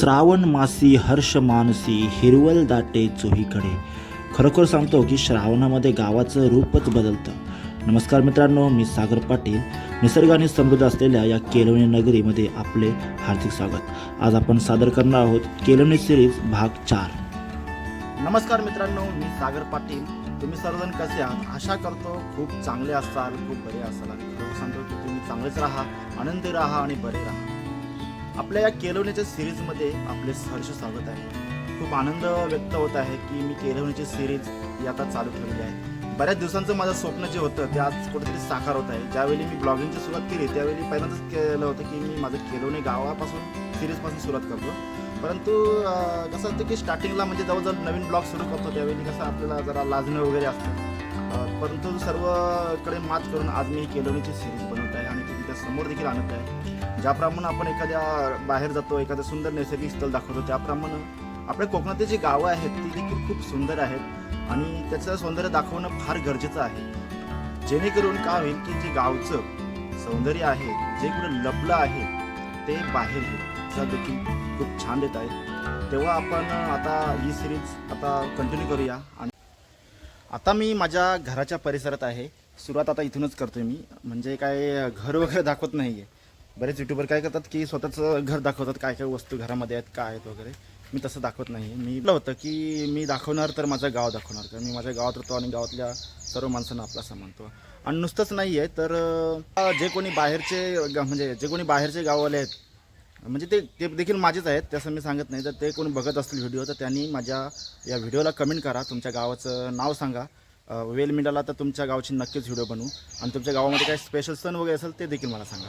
श्रावण मासी हर्ष मानसी हिरवल दाटे चोहीकडे. खरोखर सांगतो की श्रावणामध्ये गावाचं रूपच बदलतं. नमस्कार मित्रांनो मी सागर पाटील. निसर्गाने समृद्ध असलेल्या या केलवणी नगरीमध्ये आपले हार्दिक स्वागत. आज आपण सादर करणार आहोत केलवणी सिरीज भाग चार. नमस्कार मित्रांनो मी सागर पाटील. तुम्ही सर्वजण कसे आहात? आशा करतो खूप चांगले असाल खूप बरे असाल. सांगतो की तुम्ही चांगलेच राहा आनंदी राहा आणि बरे राहा. आपल्या या केलवण्याच्या सिरीजमध्ये आपले सहर्ष स्वागत आहे. खूप आनंद व्यक्त होत आहे की मी केलवण्याची सिरीज ही आता चालू ठेवली आहे. बऱ्याच दिवसांचं माझं स्वप्न जे होतं ते आज कुठेतरी साकार होत आहे. ज्यावेळी मी ब्लॉगिंगची सुरुवात केली त्यावेळी पहिल्यांदाच केलं होतं की मी माझं केलवणे गावापासून सिरीजपासून सुरुवात करतो. परंतु कसं असतं की स्टार्टिंगला म्हणजे जवळजवळ नवीन ब्लॉग सुरू करतो त्यावेळी कसं आपल्याला जरा लाजणं वगैरे असतं. परंतु सर्वकडे मात करून आज मी ही केलवणीची सिरीज बनवत आहे आणि ती तिच्या समोर देखील आणत आहे. ज्याप्रमाणे आपण एखाद्या बाहेर जातो एखादं सुंदर नैसर्गिक स्थळ दाखवतो त्याप्रमाणे आपल्या कोकणातली जी गावं आहेत ती देखील खूप सुंदर आहेत आणि त्याचं सौंदर्य दाखवणं फार गरजेचं आहे. जेणेकरून काय होईल की जे गावचं सौंदर्य आहे जे कुठं लपलं आहे ते बाहेर येईल देखील खूप छान देत आहे. तेव्हा आपण आता ही सिरीज आता कंटिन्यू करूया आणि आता मी माझ्या घराच्या परिसरात आहे. सुरुवात आता इथूनच करतोय मी. म्हणजे काय घर वगैरे दाखवत नाही आहे बरेच युट्यूबर काय करतात की स्वतःचं घर दाखवतात काय काय वस्तू घरामध्ये आहेत काय आहेत वगैरे. मी तसं दाखवत नाही. मी म्हटलं होतं की मी दाखवणार तर माझं गाव दाखवणार कारण मी माझ्या गावात राहतो आणि गावातल्या सर्व माणसांना आपला मानतो. आणि नुसतंच नाही आहे तर जे कोणी बाहेरचे म्हणजे जे कोणी बाहेरचे गाववाले आहेत म्हणजे ते ते देखील माझेच आहेत तसं मी सांगत नाही. तर ते कोणी बघत असतील व्हिडिओ तर त्यांनी माझ्या या व्हिडिओला कमेंट करा. तुमच्या गावाचं नाव सांगा. वेल मिळाला तर तुमच्या गावची नक्कीच व्हिडिओ बनवू. आणि तुमच्या गावामध्ये काही स्पेशल सण वगैरे असेल ते देखील मला सांगा.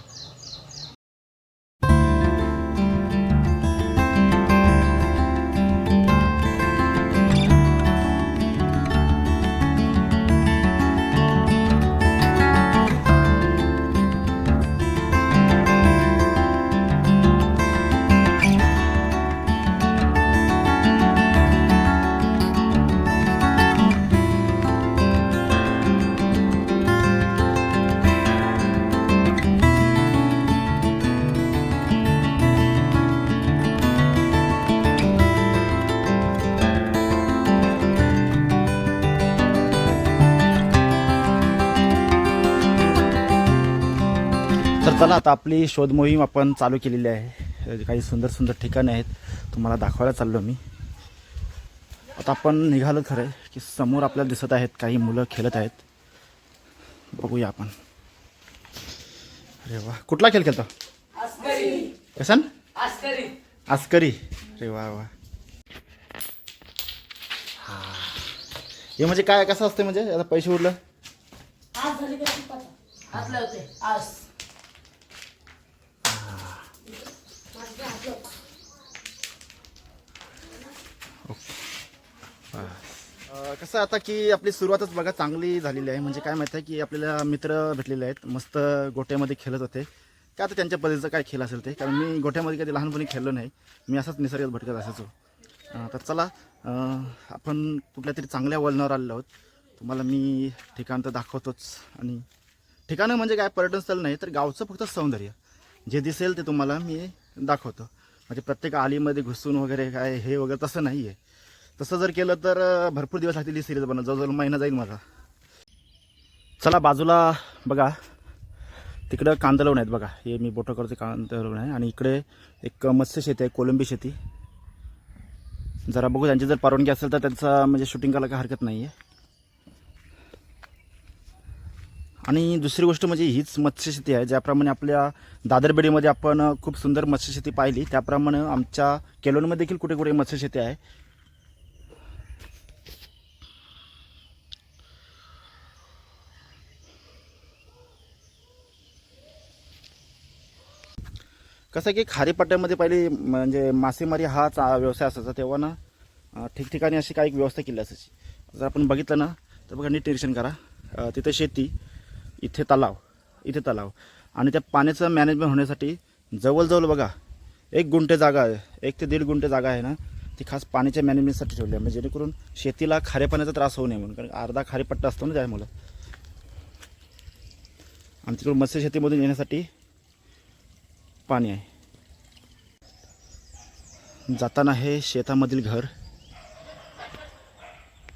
चला आता आपली शोध मोहीम आपण चालू केलेली आहे. काही सुंदर सुंदर ठिकाणे आहेत. तुम्हाला दाखवायला चाललो मी. आता आपण निघालो खरं आहे की समोर आपल्याला दिसत आहेत काही मुलं खेळत आहेत. बघूया आपण. अरे वा कुठला खेळ खेळतो? कसन आस्करी. आस्करी अरे वा वा. हा. हे म्हणजे काय कसं असतं म्हणजे? आता पैसे उरलं आज झाली का ती पता आज लावते आज अं, कसं आता की आपली सुरुवातच बघा चांगली झालेली आहे. म्हणजे काय माहिती आहे की आपल्याला मित्र भेटलेले आहेत. मस्त गोट्यामध्ये खेळत होते. काय आता त्यांच्या पद्धतीचं काय खेळ असेल ते? कारण मी गोट्यामध्ये कधी लहानपणी खेळलो नाही. मी असाच निसर्गात भटकत असायचो. तर चला आपण कुठल्या तरी चांगल्या वळणावर आलेलो आहोत. तुम्हाला मी ठिकाण तर दाखवतोच. आणि ठिकाणं म्हणजे काय? पर्यटनस्थळ नाही तर गावचं फक्त सौंदर्य. जे दिसेल ते तुम्हाला मी दाखवतो. म्हणजे प्रत्येक आलीमध्ये घुसून वगैरे काय हे वगैरे तसं नाही आहे तसं जर केलं तर भरपूर दिवस लागतील ही सिरीज बनत जवळजवळ महिना जाईल माझा. चला बाजूला बघा. तिकडं कांदलवण आहेत बघा. हे मी बोटं करतो कांदलवण आहे. आणि इकडे एक मत्स्य शेती आहे कोलंबी शेती. जरा बघू त्यांची जर परवानगी असेल तर त्यांचा म्हणजे शूटिंग करायला काही हरकत नाही आहे आणि दुसरी गोष्ट म्हणजे हीच मत्स्यशेती आहे. ज्याप्रमाणे आपल्या दादरबेडीमध्ये आपण खूप सुंदर मत्स्यशेती पाहिली त्याप्रमाणे आमच्या केलोनमध्ये देखील कुठे कुठे मत्स्यशेती आहे. कसं आहे की खारीपट्ट्यामध्ये पहिले म्हणजे मासेमारी हा चा व्यवसाय असायचा तेव्हा ना ठिकठिकाणी अशी काही व्यवस्था केली असायची. जर आपण बघितलं ना तर बघा नीट निरीक्षण करा. तिथं तिथे शेती इथे तलाव इथे तलाव. आणि त्या पाण्याचं मॅनेजमेंट होण्यासाठी जवळजवळ बघा एक गुंठे जागा आहे एक ते दीड गुंठे जागा आहे ना ती खास पाण्याच्या मॅनेजमेंटसाठी ठेवली आहे. म्हणजे जेणेकरून शेतीला खाऱ्या पाण्याचा त्रास होऊ नये म्हणून. कारण अर्धा खारेपट्टा असतो ना त्यामुळं. आणि तिकडून मत्स्यशेतीमधून येण्यासाठी पाणी आहे. जाताना हे शेतामधील घर.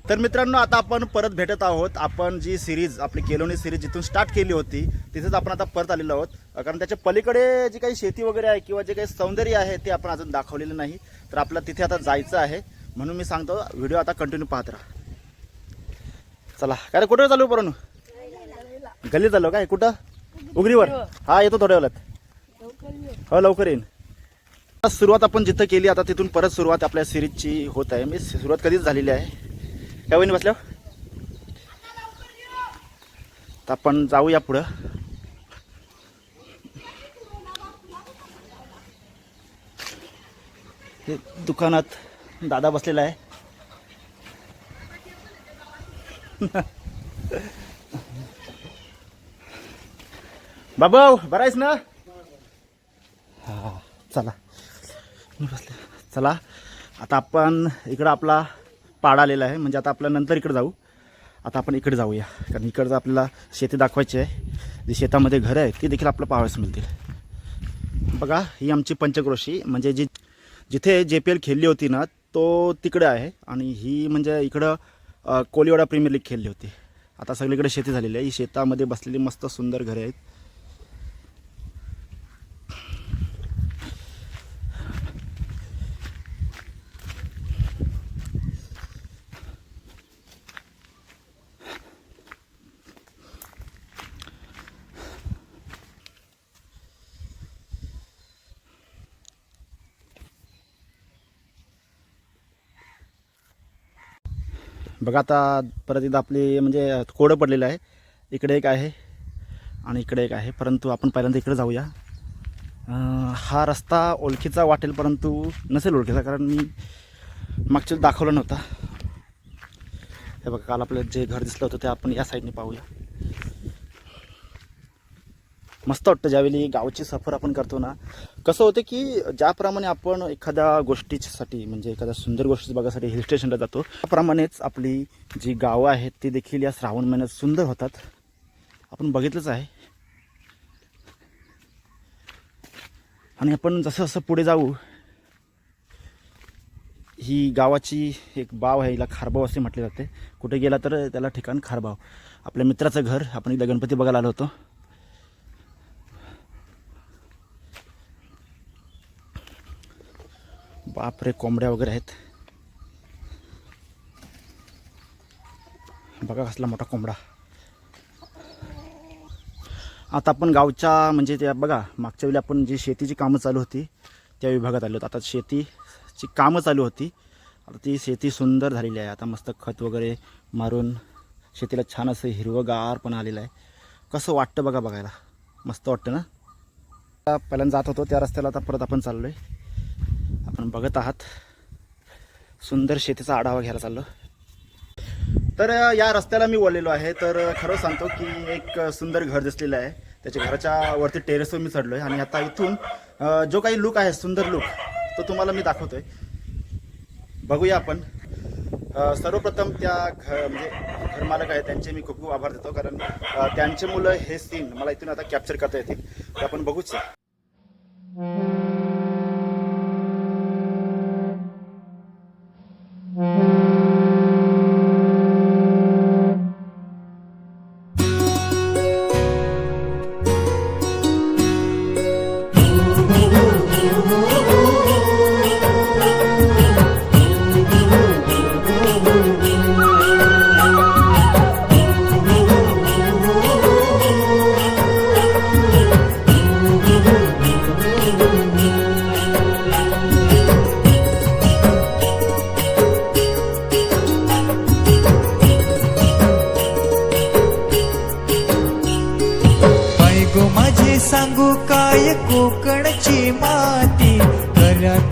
तर मित्रांनो आता आपण परत भेटत आहोत. आपण जी सिरीज आपली केलोनी सिरीज जिथून स्टार्ट केली होती तिथेच आपण आता परत आलेलो आहोत. कारण त्याच्या पलीकडे जी काही शेती वगैरे आहे किंवा जे काही सौंदर्य आहे ते आपण अजून दाखवलेलं नाही. तर आपल्याला तिथे आता जायचं आहे. म्हणून मी सांगतो व्हिडिओ आता कंटिन्यू पाहत राहा. चला काय रे कुठे चालू बरं गल्ली चालू काय? कुठं? उगरीवर. हा येतो थोड्या वेळात. हो लवकर येईन. सुरुवात आपण जिथं केली आता तिथून परत सुरुवात आपल्या सिरीजची होत आहे. मी सुरुवात कधीच झालेली आहे. काय वहिनी बसल्या? तर आपण जाऊया पुढं. हे दुकानात दादा बसलेला आहे. बाबू बरा आहेस ना? हां चला. मी बसले चला. आता आपण इकडं आपला पाडा आलेला आहे. म्हणजे आता आपल्या नंतर इकडं जाऊ. आता आपण इकडे जाऊया. कारण इकडचं आपल्याला शेती दाखवायची आहे. जी शेतामध्ये घरं आहेत ती देखील आपलं पाहावयास मिळतील. बघा ही आमची पंचक्रोशी. म्हणजे जी जिथे जे पी एल खेळली होती ना तो तिकडे आहे. आणि ही म्हणजे इकडं कोलिवाडा प्रीमियर लीग खेळली होती. आता सगळीकडे शेती झालेली आहे. ही शेतामध्ये बसलेली मस्त सुंदर घरे आहेत. बघा आता परत एकदा आपली म्हणजे कोडं पडलेलं आहे. इकडे एक आहे आणि इकडे एक आहे. परंतु आपण पहिल्यांदा इकडे जाऊया. हा रस्ता ओळखीचा वाटेल परंतु नसेल ओळखीचा कारण मी मागच्या दाखवला नव्हता. हे बघा काल आपलं जे घर दिसलं होतं ते आपण या साईडने पाहूया. मस्त वाटतं ज्यावेळी गावची सफर आपण करतो ना. कसं होतं की ज्याप्रमाणे आपण एखाद्या गोष्टीसाठी म्हणजे एखाद्या सुंदर गोष्टी बघायसाठी हिल स्टेशनला जातो त्याप्रमाणेच आपली जी गावं आहेत ती देखील या श्रावण महिन्यात सुंदर होतात. आपण बघितलंच आहे. आणि आपण जसं जसं पुढे जाऊ ही गावाची एक बाव आहे हिला खारबाव असे म्हटले जाते. कुठे गेला तर त्याला ठिकाण खारबाव. आपल्या मित्राचं घर आपण एकदा गणपती बघायला आलो होतो. बापरे कोंबड्या वगैरे आहेत. बघा कसला मोठा कोंबडा. आता आपण गावच्या म्हणजे त्या बघा मागच्या वेळी आपण जी शेतीची कामं चालू होती त्या विभागात आलो होतो. आता शेतीची कामं चालू होती. आता ती शेती सुंदर झालेली आहे. आता मस्त खत वगैरे मारून शेतीला छान असं हिरवंगार पण आलेलं आहे. कसं वाटतं बघा बघायला. मस्त वाटतं ना? आता पहिल्यांदा जात होतो त्या रस्त्याला आता परत आपण चाललो आहे आपण बघत आहात. सुंदर शेतीचा आढावा घ्यायला चाललो. तर या रस्त्याला मी वळलेलो आहे. तर खरं सांगतो की एक सुंदर घर दिसलेलं आहे. त्याच्या घराच्या वरती टेरेसवर मी चढलो आहे आणि आता इथून जो काही लुक आहे सुंदर लुक तो तुम्हाला मी दाखवतोय. बघूया आपण. सर्वप्रथम त्या घर म्हणजे घरमालक आहे त्यांचे मी खूप खूप आभार देतो. कारण त्यांचे मुलं हे सीन मला इथून आता कॅप्चर करता येतील. आपण बघूच.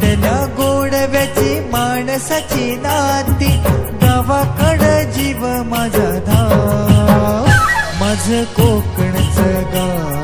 त्याला गोडव्याची माणसाची नाती गावाकड जीव माझा धा माझ कोकणचं गाव.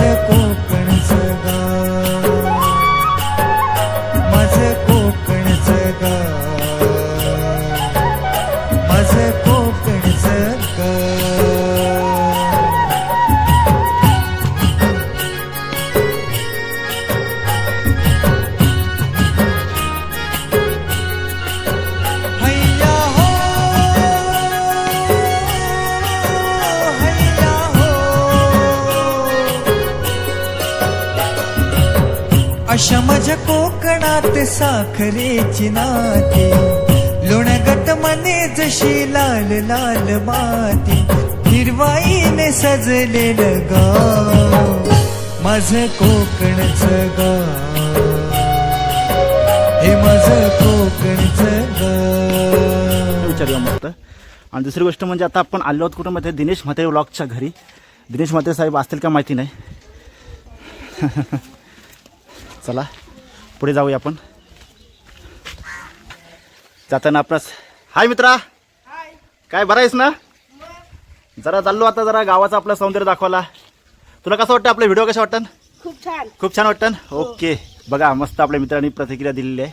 माझं कोकणचं अशा माझ्या कोकणात साखरेची नाती. लोणगत मने जशी लाल लाल माती. हिरवाईने सजलेलं गाव. माझं कोकणचं गाव. हे माझं कोकणचं गाव. विचारूया मस्त. आणि दुसरी गोष्ट म्हणजे आता आपण आलो आहोत कुठं माहिती दिनेश म्हात्रे ब्लॉगच्या घरी. दिनेश म्हात्रे साहेब असतील का माहिती नाही? चला पुढे जाऊया आपण. जाताना आपणास हाय मित्रा. काय बरं आहेस ना? जरा चाललो आता जरा गावाचं आपलं सौंदर्य दाखवायला. तुला कसं वाटतं आपले व्हिडिओ कशा वाटतं? खूप छान. खूप छान वाटतं? ओके. बघा मस्त आपल्या मित्रांनी प्रतिक्रिया दिलेली आहे.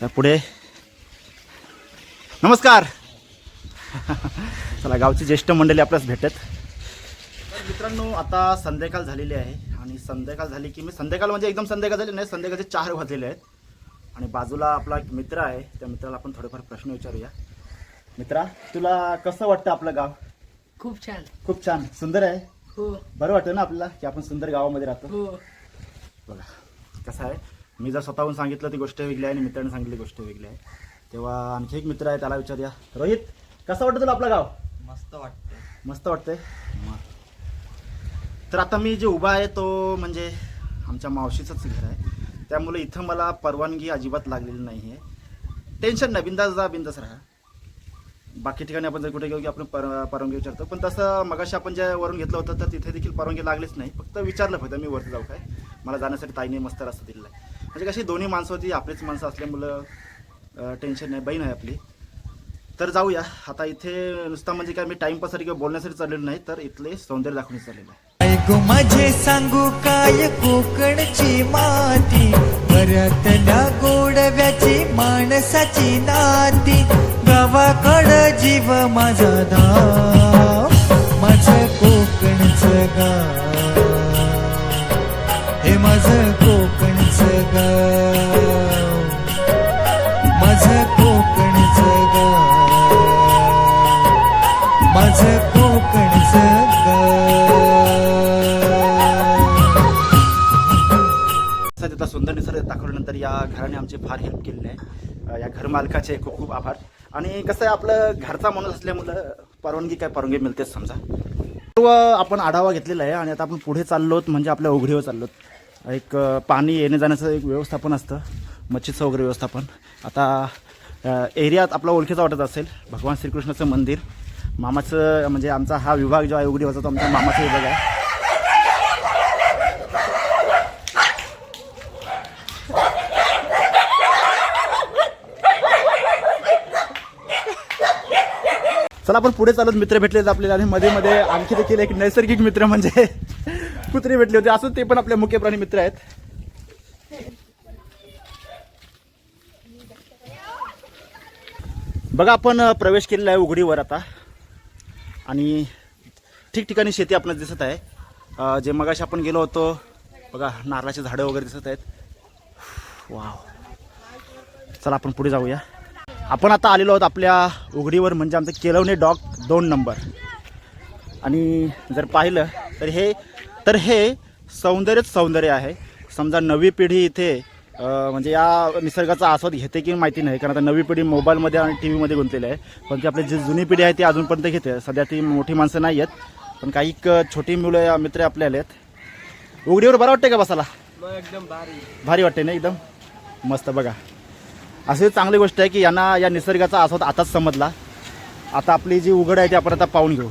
तर पुढे. नमस्कार. चला गावची ज्येष्ठ मंडळी आपल्यास भेटत. तर मित्रांनो आता संध्याकाळ झालेली आहे. आणि संध्याकाळ झाली की मी संध्याकाळ म्हणजे एकदम संध्याकाळ झाली नाही संध्याकाळचे चार वाजलेले आहेत. आणि बाजूला आपला एक मित्र आहे त्या मित्राला आपण थोडेफार प्रश्न विचारूया. मित्रा तुला कसं वाटतं आपलं गाव? खूप छान. खूप छान. सुंदर आहे? हो. बरं वाटतं ना आपल्याला की आपण सुंदर गावामध्ये राहतो? हो. बघा कसं आहे? मी जर स्वतःहून सांगितलं ती गोष्ट वेगळी आहे आणि मित्राने सांगितली गोष्ट वेगळी आहे. तेव्हा आणखी एक मित्र आहे त्याला विचारूया. रोहित कसं वाटतं तुला आपलं गाव? मस्त वाटतं मस्त वाटतंय? मग. तर आता मी जे उभा आहे तो म्हणजे आमच्या मावशीचंच घर आहे. त्यामुळे इथं मला परवानगी अजिबात लागलेली नाही आहे. टेन्शन नाही बिंदास जा बिंदास राहा. बाकी ठिकाणी आपण जर कुठे गेलो की आपण पर परवानगी विचारतो. पण तसं मगाशी आपण ज्या वरून घेतलं होतं तर तिथे देखील परवानगी लागलीच नाही. फक्त विचारलं फक्त मी वरती जाऊ काय. मला जाण्यासाठी ताईने मस्त रस्ता दिलेला आहे. म्हणजे कशी दोन्ही माणसं होती आपलीच माणसं असल्यामुळं टेन्शन नाही बहीण आहे आपली. तर जाऊया. आता इथे नुसता म्हणजे काय मी टाइमपाससाठी किंवा बोलण्यासाठी चाललेलो नाही तर इथले सौंदर्य दाखवण्यास चाललेलं आहे. ऐकू माझे सांगू काय कोकणची माती? घरातल्या गोडव्याची माणसाची नाती. गावाकड जीव माझा धाव माझं कोकणचं गाव. हे माझं कोकणचं गाव. दाखवल्यानंतर या घराने आमची फार हेल्प केलेली आहे. या घरमालकाचे खूप खूप आभार. आणि कसं आहे आपलं घरचा माणूस असल्यामुळं परवानगी काय परवानगी मिळतेच समजा. सर्व आपण आढावा घेतलेला आहे आणि आता आपण पुढे चाललोत म्हणजे आपल्या उघडीवर चाललोत. एक पाणी येणे जाण्याचं एक व्यवस्थापन असतं मच्छीचं वगैरे व्यवस्थापन. आता एरियात आपला ओळखीचा वाटत असेल भगवान श्रीकृष्णाचं मंदिर. मामाचं म्हणजे आमचा हा विभाग जो आहे उघडीवरचा तो आमचा मामाचा विभाग आहे. चला आपण पुढे चालत मित्र भेटलेत आपल्याला. आणि मध्ये मध्ये आणखी देखील एक नैसर्गिक मित्र म्हणजे कुत्रे भेटले होते. असं ते पण आपले मुख्य प्राणी मित्र आहेत. बघा आपण प्रवेश केलेला आहे उघडीवर आता. आणि ठिकठिकाणी शेती आपल्याला दिसत आहे. जे मगाशी आपण गेलो होतो बघा नारळाची झाडं वगैरे दिसत आहेत. वाव. चला आपण पुढे जाऊया. आपण आता आलेलो आहोत आपल्या उघडीवर म्हणजे आमचं केलवणे डॉक दोन नंबर. आणि जर पाहिलं तर हे तर हे सौंदर्यच सौंदर्य आहे. समजा नवी पिढी इथे म्हणजे या निसर्गाचा आस्वाद घेते की माहिती नाही कारण आता नवी पिढी मोबाईलमध्ये आणि टी व्हीमध्ये गुंतलेली आहे. पण ती आपली जी जुनी पिढी आहे ती अजूनपर्यंत घेते. सध्या ती मोठी माणसं नाही आहेत पण काही छोटी मुलं मित्र आपले आले आहेत. उघडीवर बरं वाटते का बसायला? एकदम भारी. भारी वाटते ना एकदम? मस्त बघा. अशी चांगली गोष्ट आहे की यांना या निसर्गाचा आस्वाद आताच समजला. आता आपली जी उघड आहे ती आपण आता पाहून घेऊ.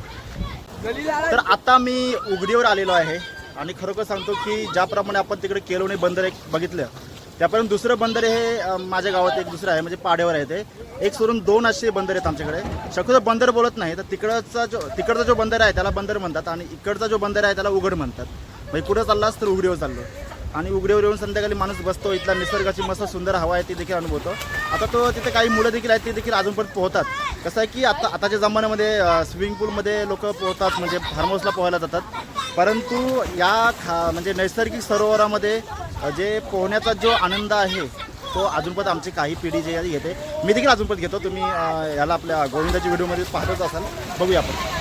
तर आता मी उघडीवर आलेलो आहे आणि खरोखर सांगतो की ज्याप्रमाणे आपण तिकडे केलोनी बंदर एक बघितलं त्यापर्यंत दुसरं बंदर हे माझ्या गावात एक दुसरं आहे म्हणजे पाड्यावर आहे ते. एक सोडून दोन असे बंदर आहेत आमच्याकडे. शक्यतो बंदर बोलत नाही तर तिकडचा जो तिकडचा जो बंदर आहे त्याला बंदर म्हणतात आणि इकडचा जो बंदर आहे त्याला उघड म्हणतात. म्हणजे कुठं चाललास तर उघडीवर चाललो. आणि उघड्यावर येऊन संध्याकाळी माणूस बसतो. इथला निसर्गाची मस्त सुंदर हवा आहे ती देखील अनुभवतो. आता तो तिथे काही मुलं देखील आहेत ती देखील अजूनपर्यंत पोहतात. कसं आहे की आता आताच्या जमान्यामध्ये स्विमिंग पूलमध्ये लोक पोहतात म्हणजे फार्महाऊसला पोहायला जातात. परंतु या खा म्हणजे नैसर्गिक सरोवरामध्ये जे पोहण्याचा जो आनंद आहे तो अजूनपर्यंत आमची काही पिढी जे आहे घेते. मी देखील अजूनपर्यंत घेतो. तुम्ही याला आपल्या गोविंदाची व्हिडिओमध्ये पाहतच असाल. बघूया आपण.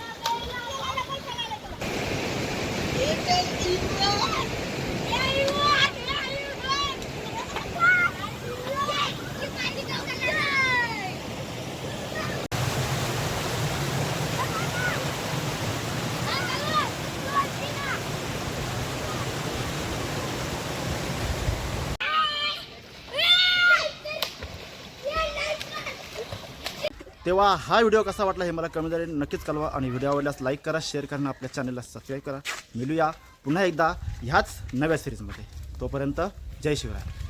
तेव्हा हा व्हिडिओ कसा वाटला हे मला कमेंटद्वारे नक्कीच कळवा आणि व्हिडिओ आवडल्यास लाईक करा शेअर करा आपल्या चॅनलला सबस्क्राईब करा. मिळूया पुन्हा एकदा ह्याच नव्या सिरीजमध्ये तोपर्यंत जय शिवराय.